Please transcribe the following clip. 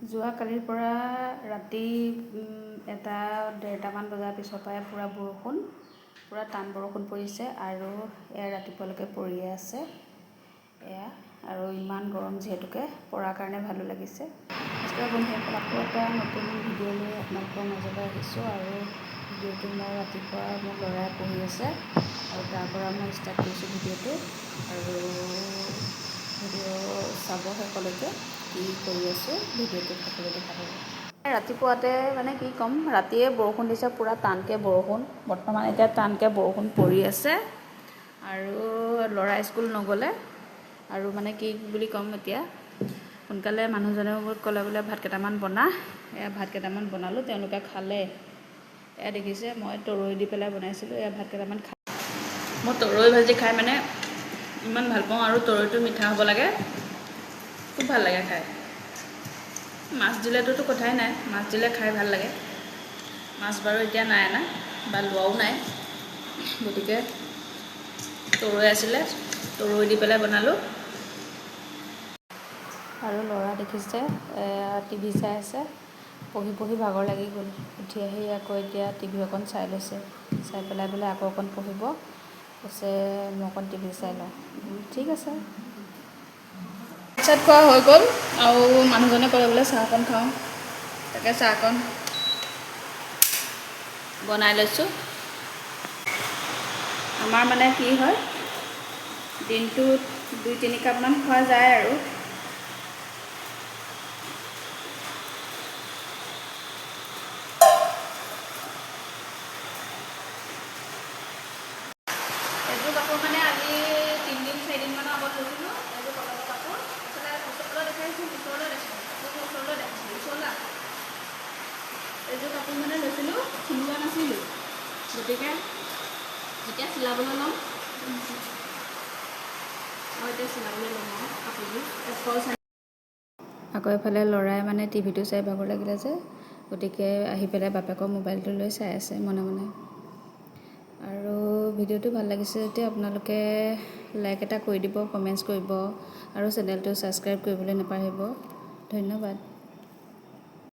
যোৱাকালিৰ পৰা ৰাতি এটা ডেৰটামান বজাৰ পিছৰ পৰাই পূৰা বৰষুণ পূৰা টান বৰষুণ পৰিছে আৰু এয়া ৰাতিপুৱালৈকে পৰিয়ে আছে। এয়া আৰু ইমান গৰম যিহেতুকে পৰাৰ কাৰণে ভালো লাগিছে। বন্ধুসকল আকৌ এটা নতুন ভিডিঅ' লৈ আপোনালোকৰ মাজলৈ আহিছোঁ আৰু ভিডিঅ'টো মই ৰাতিপুৱা মোৰ ল'ৰাই পঢ়ি আছে আৰু তাৰ পৰা মই ষ্টাৰ্ট কৰিছোঁ ভিডিঅ'টো। আৰু ভিডিঅ' চাব শেষলৈকে কি কৰি আছোঁ দেখা পাব। ৰাতিপুৱাতে মানে কি ক'ম ৰাতিয়ে বৰষুণ দিছে পূৰা টানকৈ বৰষুণ। বৰ্তমান এতিয়া টানকৈ বৰষুণ পৰি আছে। আৰু ল'ৰা স্কুল নগ'লে। আৰু মানে কি বুলি ক'ম এতিয়া সোনকালে মানুহজনেও মোক ক'লে বোলে ভাত কেইটামান বনা। এয়া ভাত কেইটামান বনালোঁ তেওঁলোকে খালে। এয়া দেখিছে মই তৰৈ দি পেলাই বনাইছিলোঁ এয়া ভাত কেইটামান খা মই তৰৈ ভাজি খাই মানে ইমান ভাল পাওঁ আৰু তৰৈটো মিঠা হ'ব লাগে। খুব ভাল লাগে খাই। মাছ দিলেতোতো কথাই নাই মাছ দিলে খাই ভাল লাগে। মাছ বাৰু এতিয়া নাই অনা বা লোৱাও নাই। গতিকে তৰৈ আছিলে তৰৈ দি পেলাই বনালোঁ। আৰু ল'ৰা দেখিছে টিভি চাই আছে। পঢ়ি পঢ়ি ভাগৰ লাগি গ'ল। উঠি আহি আকৌ এতিয়া টিভি অকণ চাই লৈছে। চাই পেলাই বোলে আকৌ অকণ পঢ়িব। কৈছে মই অকণ টিভি চাই লওঁ। ঠিক আছে। চাহ খোৱা হৈ গ'ল আৰু মানুহজনে ক'লে বোলে চাহকণ খাওঁ। তাকে চাহকণ বনাই লৈছোঁ। আমাৰ মানে কি হয় দিনটোত দুই তিনি কাপমান খোৱা যায় আৰু এইযোৰ কাপোৰ মানে আজি তিনিদিন কাপোৰ মানে লৈছিলোঁ চিলোৱা নাছিলোঁ গতিকে এতিয়া চিলাবলৈ ল'ম এতিয়া চিলাবলৈ ল'ম কাপোৰযোৰ আকৌ এফালে ল'ৰাই মানে টিভিটো চাই ভাগৰ লাগিলে যে গতিকে আহি পেলাই বাপেকৰ মোবাইলটো লৈ চাই আছে মনে মনে। আৰু ভিডিঅ'টো ভাল লাগিছে যেতিয়া আপোনালোকে লাইক এটা কৰি দিব কমেণ্টছ কৰিব আৰু চেনেলটো ছাবস্ক্ৰাইব কৰিবলৈ নাপাহৰিব। ধন্যবাদ।